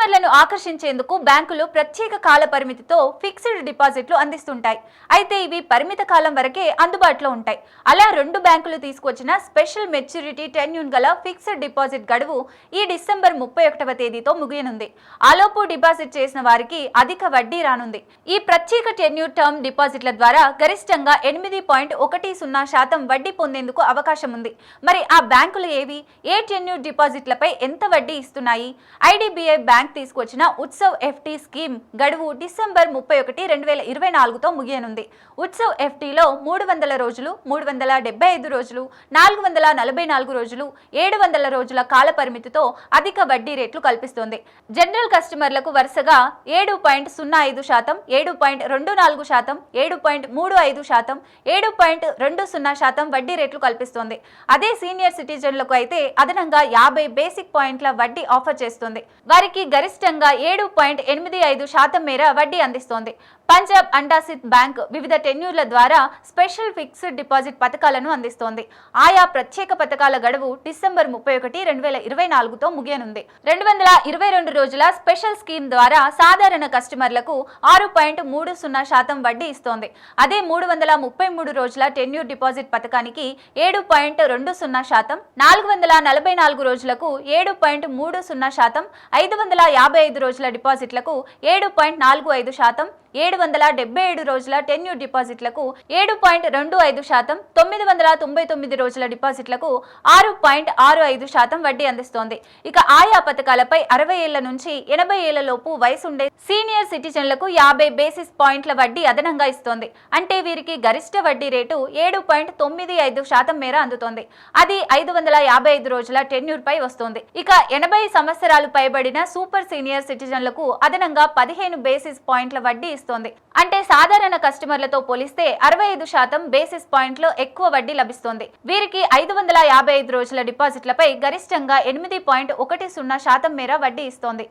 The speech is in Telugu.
కస్టమర్లను ఆకర్షించేందుకు బ్యాంకులు ప్రత్యేక కాల పరిమితితో ఫిక్స్డ్ డిపాజిట్లు అందిస్తుంటాయి. అయితే ఇవి పరిమిత కాలం వరకే అందుబాటులో ఉంటాయి. అలా రెండు బ్యాంకులు తీసుకొచ్చిన స్పెషల్ మెచ్యూరిటీ టెన్యూన్ గల ఫిక్స్డ్ డిపాజిట్ గడువు ఈ డిసెంబర్ ముప్పై ఒకటవ తేదీతో ముగియనుంది. ఆలోపు డిపాజిట్ చేసిన వారికి అధిక వడ్డీ రానుంది. ఈ ప్రత్యేక టెన్యూర్ టర్మ్ డిపాజిట్ల ద్వారా గరిష్టంగా ఎనిమిది పాయింట్ ఒకటి సున్నా శాతం వడ్డీ పొందేందుకు అవకాశం ఉంది. మరి ఆ బ్యాంకులు ఏవి? ఏ టెన్యూర్ డిపాజిట్లపై ఎంత వడ్డీ ఇస్తున్నాయి? ఐడిబిఐ బ్యాంక్ తీసుకొచ్చిన ఉత్సవ్ ఎఫ్టీ స్కీమ్ గడువు డిసెంబర్ ముప్పై ఒకటి రెండు వేల ఇరవై నాలుగుతో ముగియనుంది. ఉత్సవ్ ఎఫ్టీలో మూడు వందల రోజులు మూడు వందల డెబ్బై ఐదు రోజులు నాలుగు వందల నలభై నాలుగు రోజులు ఏడు వందల రోజుల కాల పరిమితితో అధిక వడ్డీ రేట్లు కల్పిస్తోంది. జనరల్ కస్టమర్లకు వరుసగా ఏడు పాయింట్ సున్నా ఐదు శాతం ఏడు పాయింట్ రెండు నాలుగు శాతం ఏడు పాయింట్ మూడు ఐదు శాతం ఏడు పాయింట్ రెండు సున్నా శాతం వడ్డీ రేట్లు కల్పిస్తోంది. అదే సీనియర్ సిటిజన్లకు అయితే అదనంగా యాభై బేసిక్ పాయింట్ల వడ్డీ ఆఫర్ చేస్తుంది. వారికి గరిష్టంగా ఏడు పాయింట్ ఎనిమిది ఐదు శాతం మేర వడ్డీ అందిస్తోంది. పంజాబ్ అండాసిత్ బ్యాంక్ వివిధ టెన్యూర్ల ద్వారా స్పెషల్ ఫిక్స్డ్ డిపాజిట్ పథకాలను అందిస్తోంది. ఆయా ప్రత్యేక పథకాల గడువు డిసెంబర్ ముప్పై ఒకటి రెండు వేల ఇరవై నాలుగుతో ముగియనుంది. రెండు వందల ఇరవై రెండు రోజుల స్పెషల్ స్కీమ్ ద్వారా సాధారణ కస్టమర్లకు ఆరు పాయింట్ మూడు సున్నా శాతం వడ్డీ ఇస్తోంది. అదే మూడు వందల ముప్పై మూడు రోజుల టెన్యూర్ డిపాజిట్ పథకానికి ఏడు పాయింట్ రెండు సున్నా శాతం నాలుగు వందల నలభై నాలుగు రోజులకు ఏడు పాయింట్ మూడు సున్నా శాతం ఐదు వందల యాభై ఐదు రోజుల డిపాజిట్లకు ఏడు పాయింట్ నాలుగు ఐదు శాతం ఏడు వందల డెబ్బై ఏడు రోజుల టెన్యూర్ డిపాజిట్లకు ఏడు పాయింట్ రెండు ఐదు శాతం తొమ్మిది వందల తొంభై తొమ్మిది రోజుల డిపాజిట్లకు ఆరు పాయింట్ ఆరు ఐదు శాతం వడ్డీ అందిస్తోంది. ఇక ఆయా పథకాలపై అరవై ఏళ్ళ నుంచి ఎనభై ఏళ్ళ లోపు వయసుండే సీనియర్ సిటిజన్లకు యాభై బేసిస్ పాయింట్ల వడ్డీ అదనంగా ఇస్తోంది. అంటే వీరికి గరిష్ట వడ్డీ రేటు ఏడు పాయింట్ తొమ్మిది ఐదు శాతం మేర అందుతోంది. అది ఐదు వందల యాభై ఐదు రోజుల టెన్యూర్ పై వస్తోంది. ఇక ఎనభై సంవత్సరాలు పైబడిన సూపర్ సీనియర్ సిటిజన్లకు అదనంగా పదిహేను బేసిస్ పాయింట్ల వడ్డీ ఇస్తోంది అంటే సాధారణ కస్టమర్లతో పోలిస్తే అరవై ఐదు శాతం బేసిస్ పాయింట్లు ఎక్కువ వడ్డీ లభిస్తోంది. వీరికి ఐదు వందల యాభై ఐదు రోజుల డిపాజిట్లపై గరిష్టంగా ఎనిమిది పాయింట్ ఒకటి సున్నా శాతం మేర వడ్డీ ఇస్తోంది.